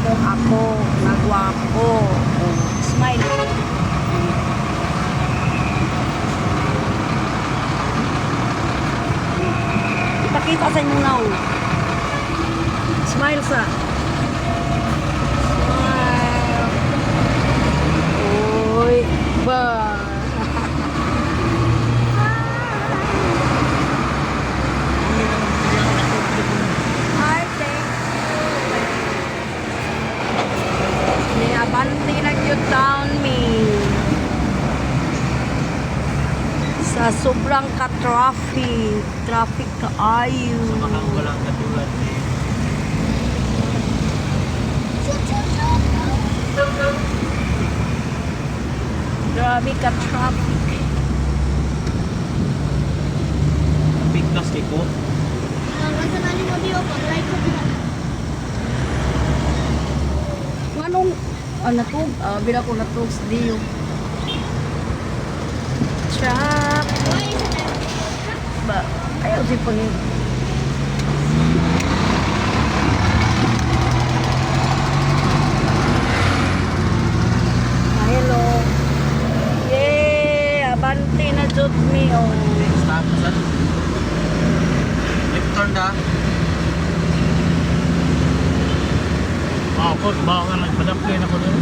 mo ako, nagwapo. Oh, smile. Ipakita sa inyo now. Smile sa. Smile. Uy, ba. Niabanti na yun down me. Sa sobrang ka-traffic. Traffic ka-ayo. Makang walang katulad ni Grabe ka-traffic. Bigkas kay ko. Anong, ah, natug, ah, bila ko natug sa diyo. Truck. Ba, ayaw si niyo. Ah, Hello. Yay! Abante na jud mi oh. Ako, baka nagpadapli na ko doon.